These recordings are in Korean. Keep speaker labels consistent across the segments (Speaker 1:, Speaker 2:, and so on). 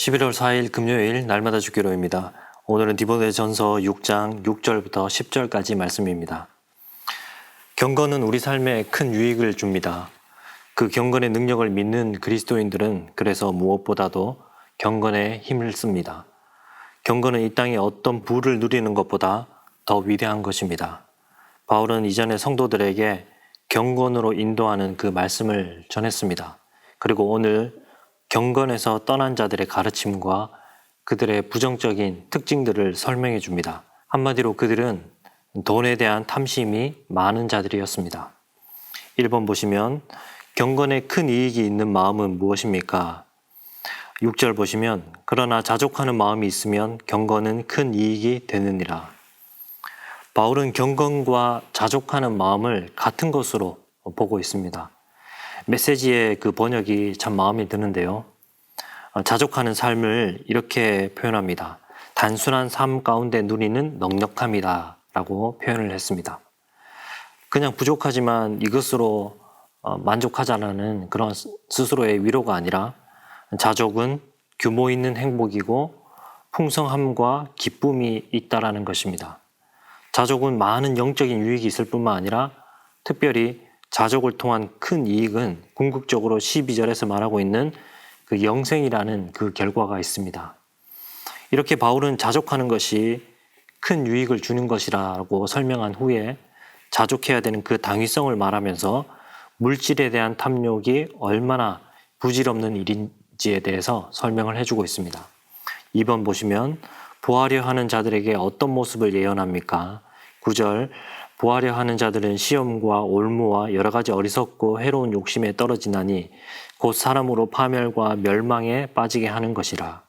Speaker 1: 11월 4일 금요일 날마다 주기로입니다. 오늘은 디모데 전서 6장 6절부터 10절까지 말씀입니다. 경건은 우리 삶에 큰 유익을 줍니다. 그 경건의 능력을 믿는 그리스도인들은 그래서 무엇보다도 경건에 힘을 씁니다. 경건은 이 땅에 어떤 부를 누리는 것보다 더 위대한 것입니다. 바울은 이전에 성도들에게 경건으로 인도하는 그 말씀을 전했습니다. 그리고 오늘 경건에서 떠난 자들의 가르침과 그들의 부정적인 특징들을 설명해 줍니다. 한마디로 그들은 돈에 대한 탐심이 많은 자들이었습니다. 1번 보시면 경건에 큰 이익이 있는 마음은 무엇입니까? 6절 보시면 그러나 자족하는 마음이 있으면 경건은 큰 이익이 되느니라. 바울은 경건과 자족하는 마음을 같은 것으로 보고 있습니다. 메시지의 그 번역이 참 마음에 드는데요. 어, 자족하는 삶을 이렇게 표현합니다. 단순한 삶 가운데 누리는 넉넉함이다 라고 표현을 했습니다. 그냥 부족하지만 이것으로 어, 만족하자라는 그런 스스로의 위로가 아니라 자족은 규모 있는 행복이고 풍성함과 기쁨이 있다라는 것입니다. 자족은 많은 영적인 유익이 있을 뿐만 아니라 특별히 자족을 통한 큰 이익은 궁극적으로 12절에서 말하고 있는 그 영생이라는 그 결과가 있습니다. 이렇게 바울은 자족하는 것이 큰 유익을 주는 것이라고 설명한 후에 자족해야 되는 그 당위성을 말하면서 물질에 대한 탐욕이 얼마나 부질없는 일인지에 대해서 설명을 해주고 있습니다. 2번 보시면 보하려 하는 자들에게 어떤 모습을 예언합니까? 9절 보하려 하는 자들은 시험과 올무와 여러 가지 어리석고 해로운 욕심에 떨어지나니 곧 사람으로 파멸과 멸망에 빠지게 하는 것이라.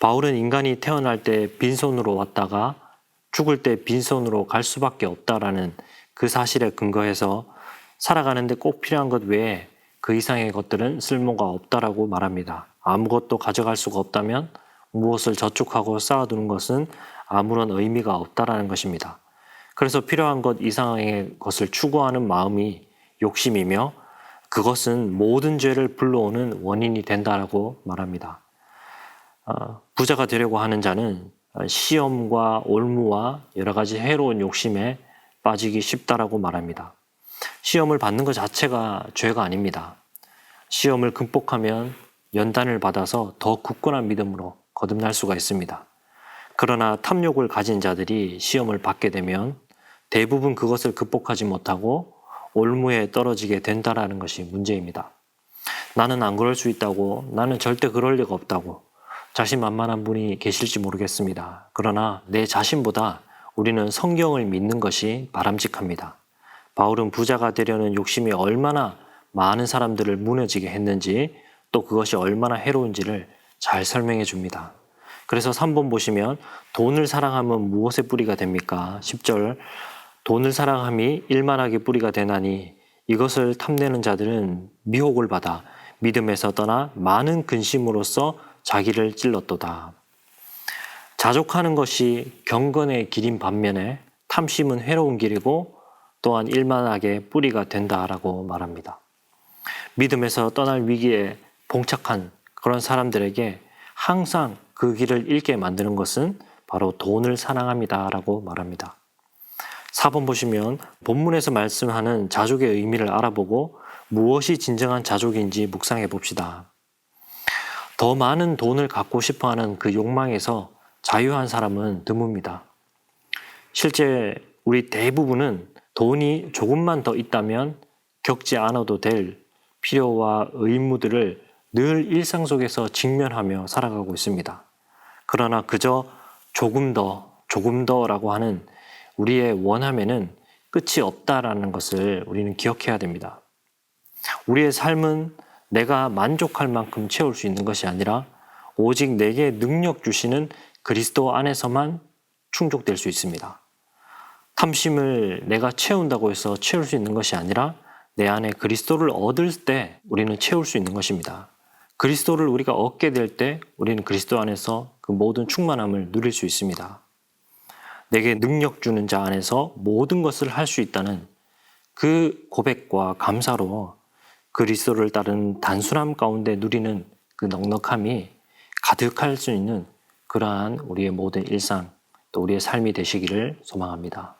Speaker 1: 바울은 인간이 태어날 때 빈손으로 왔다가 죽을 때 빈손으로 갈 수밖에 없다라는 그 사실에 근거해서 살아가는데 꼭 필요한 것 외에 그 이상의 것들은 쓸모가 없다라고 말합니다. 아무것도 가져갈 수가 없다면 무엇을 저축하고 쌓아두는 것은 아무런 의미가 없다라는 것입니다. 그래서 필요한 것 이상의 것을 추구하는 마음이 욕심이며 그것은 모든 죄를 불러오는 원인이 된다라고 말합니다. 어, 부자가 되려고 하는 자는 시험과 올무와 여러 가지 해로운 욕심에 빠지기 쉽다라고 말합니다. 시험을 받는 것 자체가 죄가 아닙니다. 시험을 극복하면 연단을 받아서 더 굳건한 믿음으로 거듭날 수가 있습니다. 그러나 탐욕을 가진 자들이 시험을 받게 되면 대부분 그것을 극복하지 못하고 올무에 떨어지게 된다라는 것이 문제입니다. 나는 안 그럴 수 있다고, 나는 절대 그럴 리가 없다고 자신만만한 분이 계실지 모르겠습니다. 그러나 내 자신보다 우리는 성경을 믿는 것이 바람직합니다. 바울은 부자가 되려는 욕심이 얼마나 많은 사람들을 무너지게 했는지 또 그것이 얼마나 해로운지를 잘 설명해 줍니다. 그래서 3번 보시면 돈을 사랑하면 무엇의 뿌리가 됩니까? 10절 돈을 사랑함이 일만하게 뿌리가 되나니 이것을 탐내는 자들은 미혹을 받아 믿음에서 떠나 많은 근심으로써 자기를 찔렀도다. 자족하는 것이 경건의 길인 반면에 탐심은 해로운 길이고 또한 일만하게 뿌리가 된다라고 말합니다. 믿음에서 떠날 위기에 봉착한 그런 사람들에게 항상 그 길을 잃게 만드는 것은 바로 돈을 사랑합니다라고 말합니다. 4번 보시면 본문에서 말씀하는 자족의 의미를 알아보고 무엇이 진정한 자족인지 묵상해 봅시다. 더 많은 돈을 갖고 싶어 하는 그 욕망에서 자유한 사람은 드뭅니다. 실제 우리 대부분은 돈이 조금만 더 있다면 겪지 않아도 될 필요와 의무들을 늘 일상 속에서 직면하며 살아가고 있습니다. 그러나 그저 조금 더, 조금 더라고 하는 우리의 원함에는 끝이 없다라는 것을 우리는 기억해야 됩니다. 우리의 삶은 내가 만족할 만큼 채울 수 있는 것이 아니라 오직 내게 능력 주시는 그리스도 안에서만 충족될 수 있습니다. 탐심을 내가 채운다고 해서 채울 수 있는 것이 아니라 내 안에 그리스도를 얻을 때 우리는 채울 수 있는 것입니다. 그리스도를 우리가 얻게 될 때 우리는 그리스도 안에서 그 모든 충만함을 누릴 수 있습니다. 내게 능력 주는 자 안에서 모든 것을 할 수 있다는 그 고백과 감사로 그리스도를 따른 단순함 가운데 누리는 그 넉넉함이 가득할 수 있는 그러한 우리의 모든 일상 또 우리의 삶이 되시기를 소망합니다.